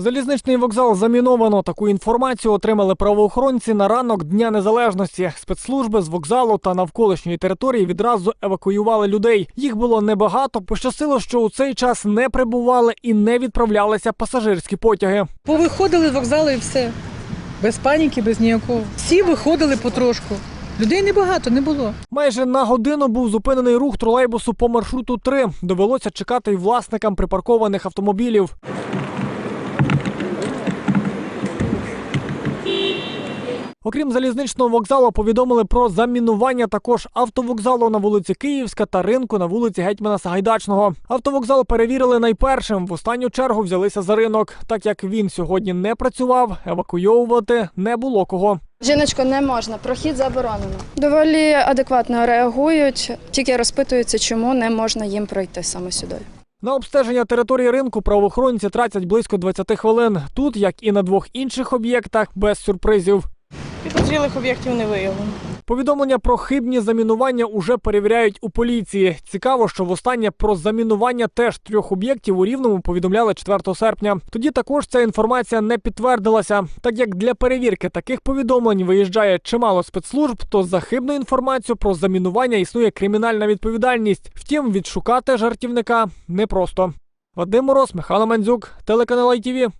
Залізничний вокзал заміновано. Таку інформацію отримали правоохоронці на ранок Дня Незалежності. Спецслужби з вокзалу та навколишньої території відразу евакуювали людей. Їх було небагато. Пощастило, що у цей час не прибували і не відправлялися пасажирські потяги. Повиходили з вокзалу і все. Без паніки, без ніякого. Всі виходили потрошку. Людей небагато не було. Майже на годину був зупинений рух тролейбусу по маршруту 3. Довелося чекати й власникам припаркованих автомобілів. Окрім залізничного вокзалу, повідомили про замінування також автовокзалу на вулиці Київська та ринку на вулиці Гетьмана Сагайдачного. Автовокзал перевірили найпершим. В останню чергу взялися за ринок. Так як він сьогодні не працював, евакуйовувати не було кого. Жіночко, не можна, прохід заборонено. Доволі адекватно реагують, тільки розпитуються, чому не можна їм пройти саме сюди. На обстеження території ринку правоохоронці тратять близько 20 хвилин. Тут, як і на двох інших об'єктах, без сюрпризів. Підозрілих об'єктів не виявлено. Повідомлення про хибні замінування уже перевіряють у поліції. Цікаво, що востаннє про замінування теж трьох об'єктів у рівному повідомляли 4 серпня. Тоді також ця інформація не підтвердилася. Так як для перевірки таких повідомлень виїжджає чимало спецслужб, то за хибну інформацію про замінування існує кримінальна відповідальність. Втім, відшукати жартівника непросто. Вадим Мороз, Михайло Мандзюк, телеканал ITV.